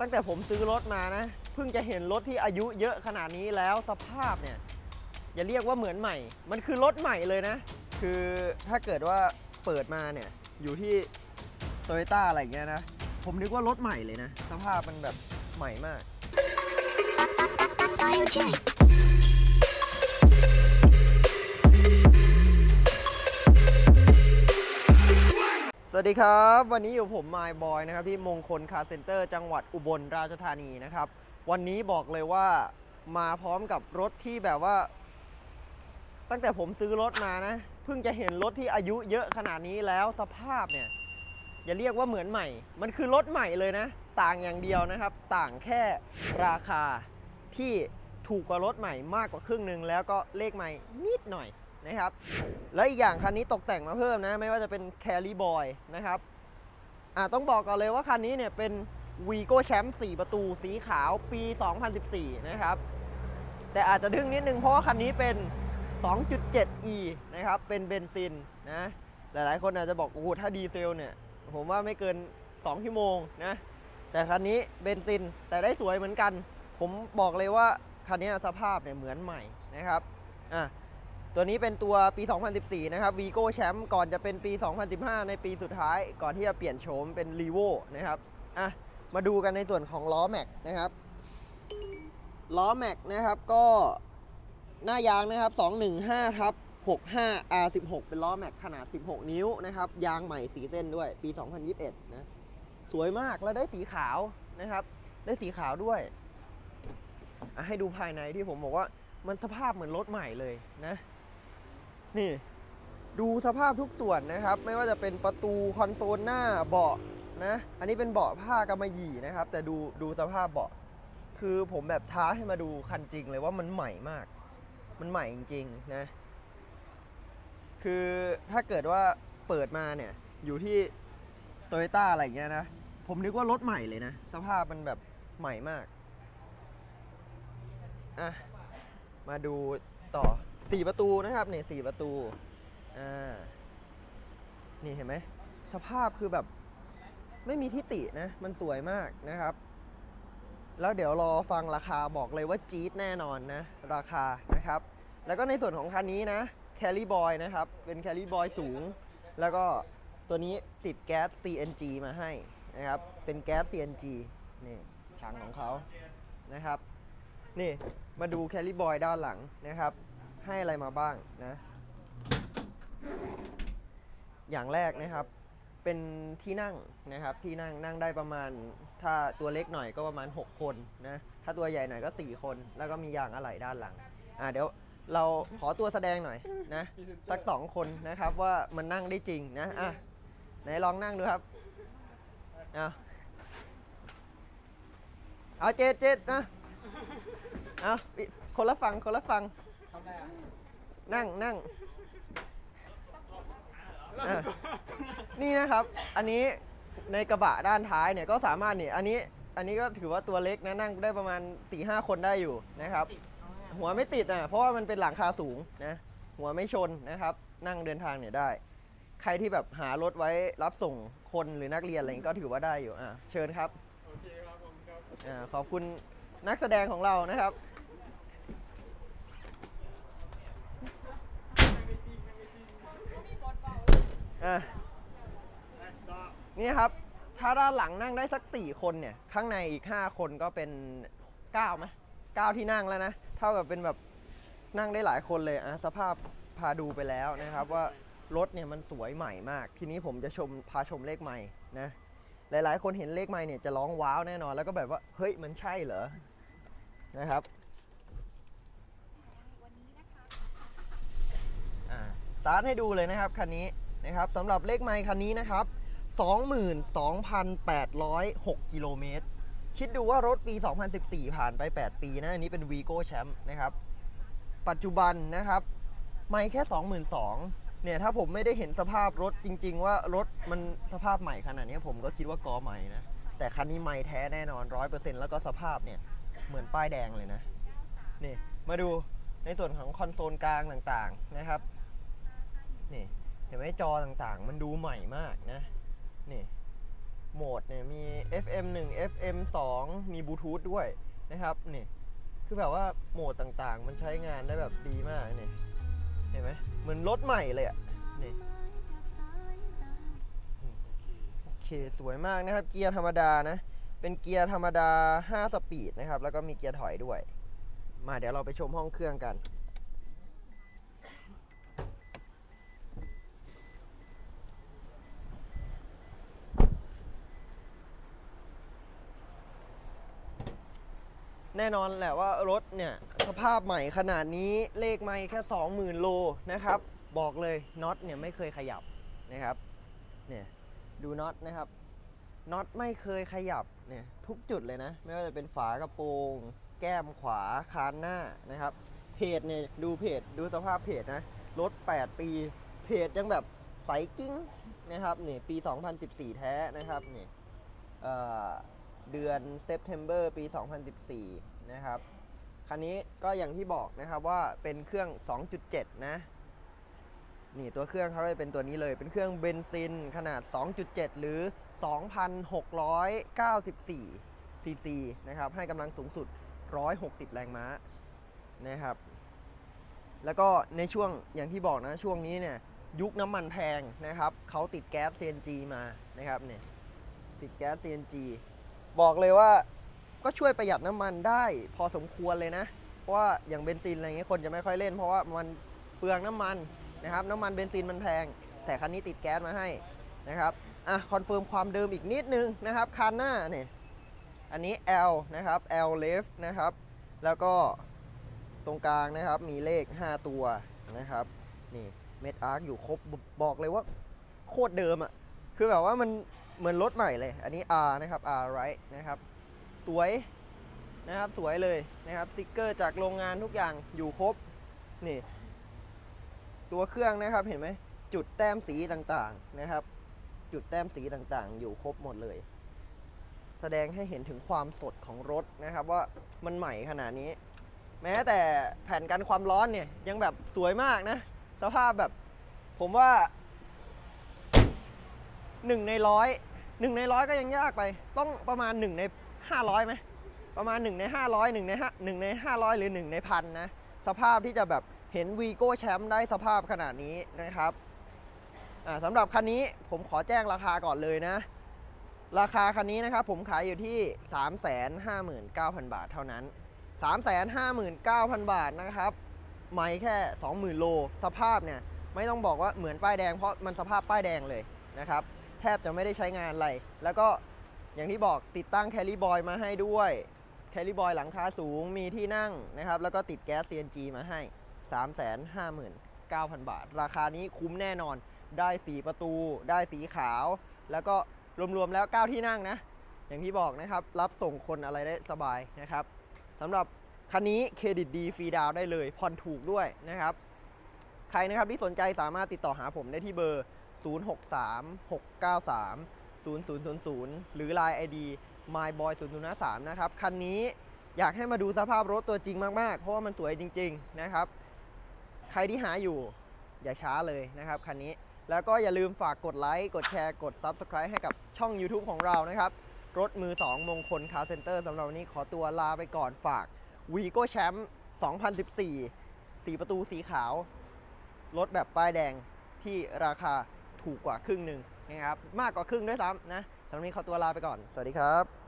ตั้งแต่ผมซื้อรถมานะ เพิ่งจะเห็นรถที่อายุเยอะขนาดนี้แล้วสภาพเนี่ย อย่าเรียกว่าเหมือนใหม่ มันคือรถใหม่เลยนะ คือถ้าเกิดว่าเปิดมาเนี่ย อยู่ที่โตโยต้าอะไรอย่างเงี้ยนะ ผมนึกว่ารถใหม่เลยนะ สภาพมันแบบใหม่มาก วัสดีครับ วันนี้อยู่ผมมายบอยนะครับที่มงคลคาร์เซ็นเตอร์จังหวัดอุบลราชธานีนะครับ วันนี้บอกเลยว่ามาพร้อมกับรถที่แบบว่า ตั้งแต่ผมซื้อรถมานะ เพิ่งจะเห็นรถที่อายุเยอะขนาดนี้แล้วสภาพเนี่ย อย่าเรียกว่าเหมือนใหม่ มันคือรถใหม่เลยนะ ต่างอย่างเดียวนะครับ ต่างแค่ราคาที่ถูกกว่ารถใหม่มากกว่าครึ่งหนึ่งแล้วก็เลขใหม่นิดหน่อย นะครับแล้วอีกอย่างคันนี้ตกแต่งมาเพิ่มนะไม่ว่าจะเป็น Carry Boy นะครับอ่าต้องบอกก่อนเลยว่าคันนี้เนี่ยเป็น Vigo Champ 4ประตูสีขาวปี 2014 นะครับ แต่อาจจะดึงนิดนึงเพราะว่าคันนี้เป็น 2.7e นะครับ เป็นเบนซินนะ หลายๆ คนอาจจะบอก โอ้โห ถ้าดีเซลเนี่ย ผมว่าไม่เกิน 2 ชั่วโมงนะ แต่คันนี้เบนซินแต่ได้สวยเหมือนกัน ผมบอกเลยว่า คันนี้สภาพเนี่ยเหมือนใหม่นะครับ อะ ตัวนี้เป็นตัวปี 2014 นะครับ Vigo Champ ก่อนจะเป็นปี 2015 ในปีสุดท้าย ก่อนที่จะเปลี่ยนโฉมเป็น r e v o นะครับ อะ มาดูกันในส่วนของล้อแม็กนะครับ ล้อแม็กนะครับก็หน้ายางนะครับ 215ทับ65 R16 เป็นล้อแม็กขนาด 16 นิ้วนะครับ ยางใหม่สีเส้นด้วยปี 2021 นะ สวยมากแล้วได้สีขาวนะครับ ได้สีขาวด้วยอะให้ดูภายในที่ผมบอกว่ามันสภาพเหมือนรถใหม่เลยนะ นี่ ดูสภาพทุกส่วนนะครับ ไม่ว่าจะเป็นประตูคอนโซลหน้าเบาะนะ อันนี้เป็นเบาะผ้ากำมะหยี่นะครับ แต่ดูดูสภาพเบาะ คือผมแบบท้าให้มาดูคันจริงเลยว่ามันใหม่มาก มันใหม่จริงๆนะ คือถ้าเกิดว่าเปิดมาเนี่ย อยู่ที่โตโยต้าอะไรอย่างเงี้ยนะ ผมนึกว่ารถใหม่เลยนะ สภาพมันแบบใหม่มาก อะ มาดูต่อ 4ประตูนะครับเนี่ยสี่ประตู อ่า นี่เห็นไหม สภาพคือแบบ ไม่มีทิตินะ มันสวยมากนะครับ แล้วเดี๋ยวรอฟังราคาบอกเลยว่าจี๊ดแน่นอนนะ ราคานะครับ แล้วก็ในส่วนของคันนี้นะ Carry Boy นะครับ เป็น Carry Boy สูง แล้วก็ตัวนี้ติดแก๊ส CNG มาให้นะครับ เป็นแก๊ส CNG นี่ถังของเขานะครับ นี่มาดู Carry Boy ด้านหลังนะครับ ให้อะไรมาบ้างนะ อย่างแรกนะครับ เป็นที่นั่งนะครับ ที่นั่งนั่งได้ประมาณ ถ้าตัวเล็กหน่อยก็ประมาณ 6 คนนะ ถ้าตัวใหญ่หน่อยก็ 4 คน แล้วก็มียางอะไหล่ด้านหลัง อ่าเดี๋ยวเราขอตัวแสดงหน่อยนะ สักสองคนนะครับว่ามันนั่งได้จริงนะ อะไหนลองนั่งดูครับเอาเอาเจ็ดเจ็ดนะ เอาคนละฟัง คนละฟัง นั่งนั่งอะนี่นะครับ อันนี้ในกระบะด้านท้ายเนี่ยก็สามารถเนี่ยอันนี้อันนี้ก็ถือว่าตัวเล็กนะนั่งได้ประมาณ4ี่ห้าคนได้อยู่นะครับ หัวไม่ติดอะเพราะว่ามันเป็นหลังคาสูงนะหัวไม่ชนนะครับ นั่งเดินทางเนี่ยได้ ใครที่แบบหารถไว้รับส่งคนหรือนักเรียนอะไรอย่างงี้ก็ถือว่าได้อยู่อะเชิญครับโอเคครับผมครับอ่าขอบคุณนักแสดงของเรานะครับ อะนี่ครับ ถ้าด้านหลังนั่งได้สัก 4 คนเนี่ย ข้างในอีก 5 คนก็เป็น9ไหม9ที่นั่งแล้วนะ เท่ากับเป็นแบบนั่งได้หลายคนเลยอะสภาพพาดูไปแล้วนะครับว่ารถเนี่ยมันสวยใหม่มาก ทีนี้ผมจะชมพาชมเลขใหม่นะ หลายๆ คนเห็นเลขใหม่เนี่ยจะร้องว้าวแน่นอน แล้วก็แบบว่าเฮ้ยมันใช่เหรอ นะครับอ่าสตาร์ทให้ดูเลยนะครับคันนี้ นะครับสำหรับเลขไมค์คันนี้นะครับ 22,806 กิโลเมตร คิดดูว่ารถปี 2014 ผ่านไป 8 ปีนะ อันนี้เป็น Vigo Champ นะครับ ปัจจุบันนะครับไม่แค่ 22,000เนี่ย ถ้าผมไม่ได้เห็นสภาพรถจริง ๆ ว่ารถมันสภาพใหม่ขนาดนี้ผมก็คิดว่ากอใหม่นะ แต่คันนี้ไม่แท้แน่นอน 100%แล้วก็สภาพเนี่ย เหมือนป้ายแดงเลยนะ นี่ มาดูในส่วนของคอนโซลกลางต่างๆนะครับ นี่ เห็นไหมจอต่างๆ มันดูใหม่มากนะนี่โหมดเนี่ยมี FM 1 FM 2 มีบลูทูธด้วยนะครับนี่คือแบบว่าโหมดต่างๆ มันใช้งานได้แบบดีมากนี่เห็นไหมเหมือนรถใหม่เลยอะนี่โอเคสวยมากนะครับ เกียร์ธรรมดานะ เป็นเกียร์ธรรมดา 5 สปีดนะครับ แล้วก็มีเกียร์ถอยด้วย มาเดี๋ยวเราไปชมห้องเครื่องกัน แน่นอนแหละว่ารถเนี่ยสภาพใหม่ขนาดนี้เลขไม่แค่ 20,000 โลนะครับ บอกเลยน็อตเนี่ยไม่เคยขยับนะครับเนี่ยดูน็อตนะครับน็อตไม่เคยขยับเนี่ยทุกจุดเลยนะ ไม่ว่าจะเป็นฝากระโปรง แก้มขวาคานหน้านะครับ เพจเนี่ยดูเพจดูสภาพเพจนะรถ 8 ปี เพจยังแบบใสกิ้งนะครับเนี่ยปี 2014 แท้นะครับเนี่เอ่อ เดือนเซปเทมเบอร์ปี 2014 นะครับ คันนี้ก็อย่างที่บอกนะครับว่าเป็นเครื่อง 2.7 นะ นี่ตัวเครื่องเขาจะเป็นตัวนี้เลย เป็นเครื่องเบนซินขนาด 2.7 หรือ 2,694 ซีซีนะครับ ให้กำลังสูงสุด 160 แรงม้านะครับ แล้วก็ในช่วงอย่างที่บอกนะช่วงนี้เนี่ยยุคน้ำมันแพงนะครับเขาติดแก๊ส CNG มานะครับเนี่ยติดแก๊ส CNG บอกเลยว่าก็ช่วยประหยัดน้ำมันได้พอสมควรเลยนะ เพราะว่าอย่างเบนซินอะไรเงี้ยคนจะไม่ค่อยเล่น เพราะว่ามันเปลืองน้ำมันนะครับ น้ำมันเบนซินมันแพง แต่คันนี้ติดแก๊สมาให้นะครับอะคอนเฟิร์มความเดิมอีกนิดนึงนะครับคันหน้าเนี่ยอันนี้ L นะครับ L left นะครับ แล้วก็ตรงกลางนะครับมีเลข 5 ตัวนะครับนี่เม็ดอาร์คอยู่ครบบอกเลยว่าโคตรเดิมอะ่ะคือแบบว่ามัน เหมือนรถใหม่เลย อันนี้ R นะครับ R right นะครับ สวยนะครับสวยเลยนะครับสติกเกอร์จากโรงงานทุกอย่างอยู่ครบนี่ ตัวเครื่องนะครับเห็นไหมจุดแต้มสีต่างๆนะครับ จุดแต้มสีต่างๆ อยู่ครบหมดเลย แสดงให้เห็นถึงความสดของรถนะครับ ว่ามันใหม่ขนาดนี้ แม้แต่แผ่นกันความร้อนเนี่ย ยังแบบสวยมากนะสภาพแบบผมว่าหนึ่งในร้อย หนึ่งในร้อยก็ยังยากไป ต้องประมาณหนึ่งในห้าร้อยไหมประมาณหนึ่งในห้าร้อยหนึ่งในห้าหนึ่งในห้าร้อยหรือหนึ่งในพันนะ สภาพที่จะแบบเห็นวีโก้แชมป์ได้สภาพขนาดนี้นะครับอ่าสำหรับคันนี้ผมขอแจ้งราคาก่อนเลยนะ ราคาคันนี้นะครับผมขายอยู่ที่ 359,000 บาทเท่านั้น 359,000 บาทนะครับไม่แค่ 20,000 โล สภาพเนี่ย ไม่ต้องบอกว่าเหมือนป้ายแดงเพราะมันสภาพป้ายแดงเลยนะครับ แทบจะไม่ได้ใช้งานอะไร แล้วก็อย่างที่บอกติดตั้งแคลิบอยมาให้ด้วยแคลิบอยหลังคาสูงมีที่นั่งนะครับ แล้วก็ติดแก๊ส CNG มาให้ 359,000 บาท ราคานี้คุ้มแน่นอน ได้4ประตู ได้สีขาว แล้วก็รวมๆแล้ว 9 ที่นั่งนะ อย่างที่บอกนะครับ รับส่งคนอะไรได้สบายนะครับสำหรับคันนี้เครดิตดีฟรีดาวน์ได้เลย ผ่อนถูกด้วยนะครับ ใครนะครับที่สนใจสามารถติดต่อหาผมได้ที่เบอร์ 0636930000 หรือ Line ID myboy0053 นะครับ คันนี้อยากให้มาดูสภาพรถตัวจริงมาก ๆ เพราะว่ามันสวยจริง ๆ นะครับ ใครที่หาอยู่อย่าช้าเลยนะครับ คันนี้ แล้วก็อย่าลืมฝากกดไลค์ กดแชร์ กด Subscribe ให้กับช่อง YouTube ของเรานะครับ รถมือ 2 มงคลคาร์เซ็นเตอร์สำหรับวันนี้ขอตัวลาไปก่อนฝาก v ีโก้แชมป์2014 สีประตูสีขาว รถแบบป้ายแดงที่ราคา ถูกกว่าครึ่งหนึ่งนะครับมากกว่าครึ่งด้วยซ้ำนะสำหรับวันนี้ขอตัวลาไปก่อน สวัสดีครับ